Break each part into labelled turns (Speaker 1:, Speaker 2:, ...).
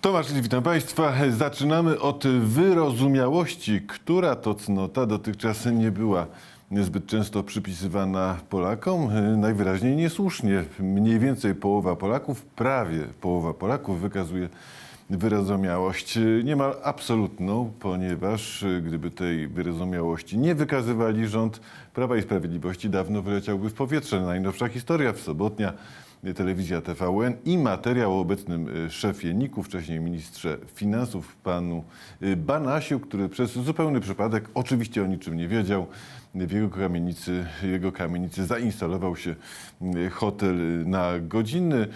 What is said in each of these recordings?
Speaker 1: Tomasz, witam Państwa. Zaczynamy od wyrozumiałości, która to cnota dotychczas nie była zbyt często przypisywana Polakom. Najwyraźniej niesłusznie. Mniej więcej połowa Polaków, prawie połowa Polaków wykazuje wyrozumiałość niemal absolutną, ponieważ gdyby tej wyrozumiałości nie wykazywali, rząd Prawa i Sprawiedliwości dawno wyleciałby w powietrze. Najnowsza historia w sobotnia telewizja TVN i materiał o obecnym y, szefie NIK-u, wcześniej ministrze finansów, panu y, Banasiu, który przez zupełny przypadek, oczywiście o niczym nie wiedział, w jego kamienicy, jego kamienicy zainstalował się y, hotel na godziny.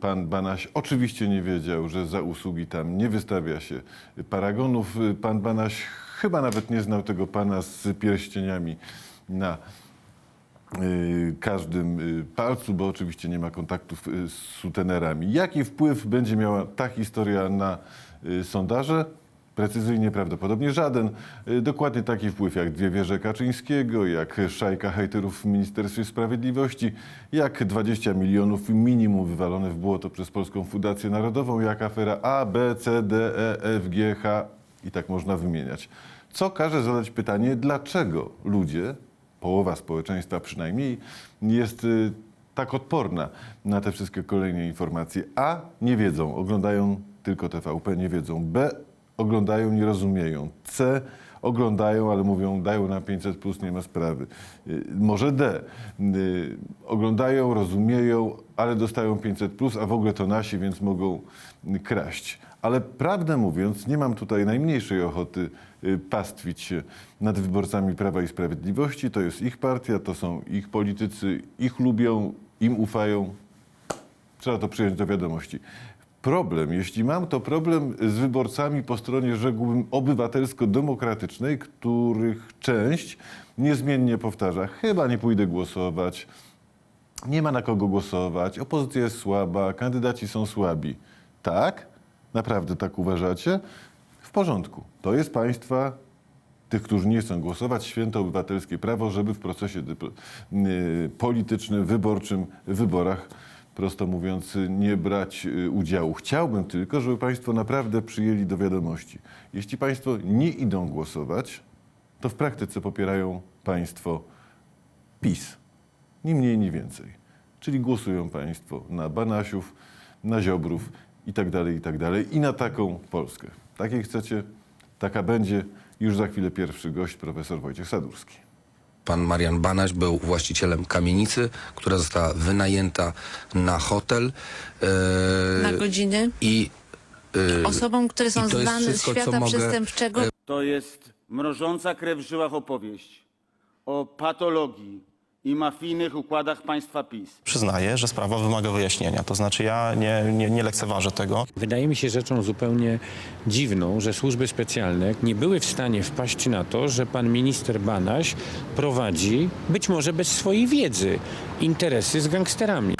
Speaker 1: Pan Banaś oczywiście nie wiedział, że za usługi tam nie wystawia się paragonów. Pan Banaś chyba nawet nie znał tego pana z pierścieniami na każdym y, palcu, bo oczywiście nie ma kontaktów y, z sutenerami. Jaki wpływ będzie miała ta historia na y, sondaże? Precyzyjnie prawdopodobnie żaden. Y, Dokładnie taki wpływ jak dwie wieże Kaczyńskiego, jak szajka hejterów w Ministerstwie Sprawiedliwości, jak 20 milionów minimum wywalone w błoto przez Polską Fundację Narodową, jak afera A, B, C, D, E, F, G, H i tak można wymieniać. Co każe zadać pytanie, dlaczego ludzie połowa społeczeństwa przynajmniej jest y, tak odporna na te wszystkie kolejne informacje. A nie wiedzą, oglądają tylko TVP, nie wiedzą. B oglądają, nie rozumieją. C oglądają, ale mówią, dają na 500 plus, nie ma sprawy. Y, Może D. Y, Oglądają, rozumieją, ale dostają 500 plus, a w ogóle to nasi, więc mogą y, kraść. Ale prawdę mówiąc, nie mam tutaj najmniejszej ochoty pastwić się nad wyborcami Prawa i Sprawiedliwości. To jest ich partia, to są ich politycy, ich lubią, im ufają. Trzeba to przyjąć do wiadomości. Problem, jeśli mam, to problem z wyborcami po stronie, rzekłbym, obywatelsko-demokratycznej, których część niezmiennie powtarza, chyba nie pójdę głosować, nie ma na kogo głosować, opozycja jest słaba, kandydaci są słabi. Tak? Naprawdę tak uważacie? W porządku. To jest państwa tych, którzy nie chcą głosować, święto obywatelskie prawo, żeby w procesie y, politycznym, wyborczym, wyborach, prosto mówiąc, nie brać y, udziału. Chciałbym tylko, żeby Państwo naprawdę przyjęli do wiadomości. Jeśli Państwo nie idą głosować, to w praktyce popierają Państwo PiS. Ni mniej, ni więcej. Czyli głosują Państwo na Banasiów, na Ziobrów i tak dalej, i tak dalej. I na taką Polskę. Takiej chcecie, taka będzie. Już za chwilę pierwszy gość, profesor Wojciech Sadurski.
Speaker 2: Pan Marian Banaś był właścicielem kamienicy, która została wynajęta na hotel. e,
Speaker 3: na godziny
Speaker 2: I e,
Speaker 3: osobom, które są znane z
Speaker 2: wszystko, co
Speaker 3: świata
Speaker 2: mogę-
Speaker 3: przestępczego.
Speaker 4: To jest mrożąca krew w żyłach opowieść o patologii i mafijnych układach państwa PiS.
Speaker 5: Przyznaję, że sprawa wymaga wyjaśnienia. To znaczy ja nie, nie, nie lekceważę tego.
Speaker 6: Wydaje mi się rzeczą zupełnie dziwną, że służby specjalne nie były w stanie wpaść na to, że pan minister Banaś prowadzi, być może bez swojej wiedzy, interesy z gangsterami.